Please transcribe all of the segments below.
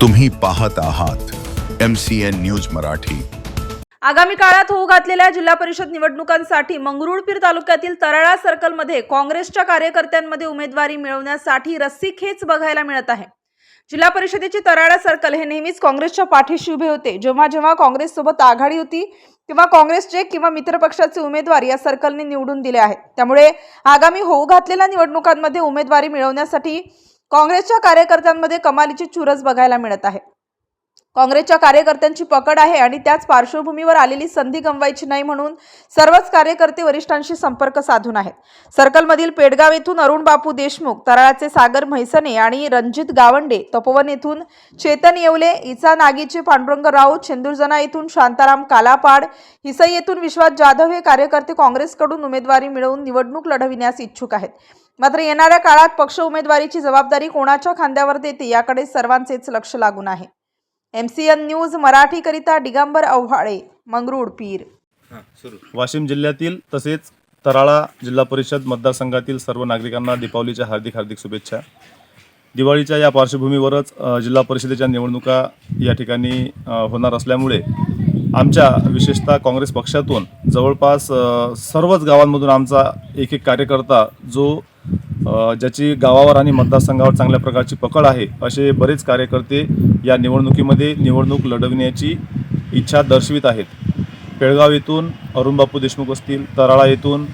तुम्ही पाहत आहात M C N news Marathi. आगामी काळात होऊ घातलेल्या जिल्हा परिषद निवडणुकांसाठी मंगरुळपीर तालुक्यातील तराळा सर्कलमध्ये काँग्रेसच्या कार्यकर्त्यांमध्ये उमेदवारी मिळवण्यासाठी रस्सीखेच बघायला मिळत आहे. जिल्हा परिषदेचे तराळा सर्कल हे नेहमीच काँग्रेसच्या पाठीशी उभे होते. जेव्हा जेव्हा काँग्रेससोबत आघाडी होती तेव्हा काँग्रेसचे किंवा मित्रपक्षाचे उमेदवार या सर्कलने निवडून दिले आहेत. त्यामुळे आगामी होऊ घातलेल्या निवडणुकांमध्ये उमेदवारी मिळवण्यासाठी काँग्रेसच्या कार्यकर्त्यांमध्ये कमालीची चुरस बघायला मिळत आहे. काँग्रेसच्या कार्यकर्त्यांची पकड आहे आणि त्याच पार्श्वभूमीवर आलेली संधी गमवायची नाही म्हणून सर्वच कार्यकर्ते वरिष्ठांशी संपर्क साधून आहेत. सर्कलमधील पेडगाव येथून अरुण बापू देशमुख तराळाचे सागर म्हैसने आणि रणजित गावंडे तपोवन येथून चेतन येवले इचा नागीचे पांडुरंग राऊत शेंदुरजना येथून शांताराम कालापाड हिसई येथून विश्वास जाधव हे कार्यकर्ते काँग्रेसकडून उमेदवारी मिळवून निवडणूक लढविण्यास इच्छुक आहेत. मात्र येणाऱ्या काळात पक्ष उमेदवारीची जबाबदारी कोणाच्या खांद्यावर देते याकडे सर्वांचेच लक्ष लागून आहे. एम सी एन न्यूज मराठीकरिता दिगंबर आव्हाळे मंगरूळ पीर. वाशिम जिल्ह्यातील तसेच तराळा जिल्हा परिषद मतदारसंघातील सर्व नागरिकांना दीपावलीच्या हार्दिक हार्दिक शुभेच्छा. दिवाळीच्या या पार्श्वभूमीवरच जिल्हा परिषदेच्या निवडणुका या ठिकाणी होणार असल्यामुळे आमच्या विशेषतः काँग्रेस पक्षातून जवळपास सर्वच गावांमधून आमचा एक एक कार्यकर्ता जो ज्याची गावावर आणि मतदारसंघावर चांगल्या प्रकारची पकड आहे असे बरेच कार्यकर्ते या निवडणुकीमध्ये निवडणूक लढविण्याची इच्छा दर्शवित आहेत. पेळगाव येथून अरुणबापू देशमुख असतील तराळा येथून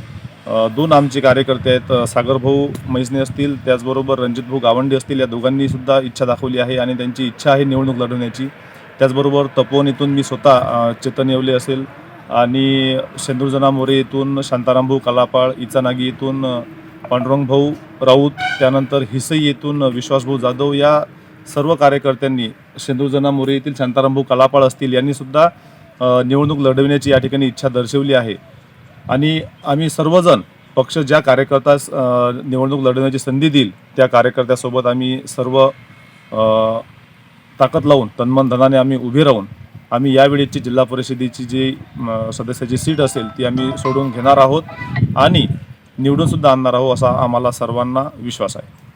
दोन आमचे कार्यकर्ते आहेत सागरभाऊ मैसने असतील त्याचबरोबर रणजितभाऊ गावंडे असतील या दोघांनी सुद्धा इच्छा दाखवली आहे आणि त्यांची इच्छा आहे निवडणूक लढवण्याची. त्याचबरोबर तपोवन येथून मी स्वतः चेतन येवले असेल आणि शेंदूरजना मोरे येथून शांतारामभाऊ कलापाळ इचानागी येथून पांडुरंग भाऊ राऊत त्यानंतर हिसई येथून विश्वासभाऊ जाधव या सर्व कार्यकर्त्यांनी शेंदूरजना मोरे येथील शांतारामभाऊ कलापाळ असतील यांनीसुद्धा निवडणूक लढविण्याची या ठिकाणी इच्छा दर्शवली आहे. आणि आम्ही सर्वजण पक्ष ज्या कार्यकर्त्यास निवडणूक लढवण्याची संधी देईल त्या कार्यकर्त्यासोबत आम्ही सर्व ताकद लावून तन्मन धनाने आम्ही उभे राहून आम्ही यावेळीची जिल्हा परिषदेची जी सदस्याची सीट असेल ती आम्ही सोडून घेणार आहोत. आणि निवडूनसुद्धा आणणार आहोत असा आम्हाला सर्वांना विश्वास आहे.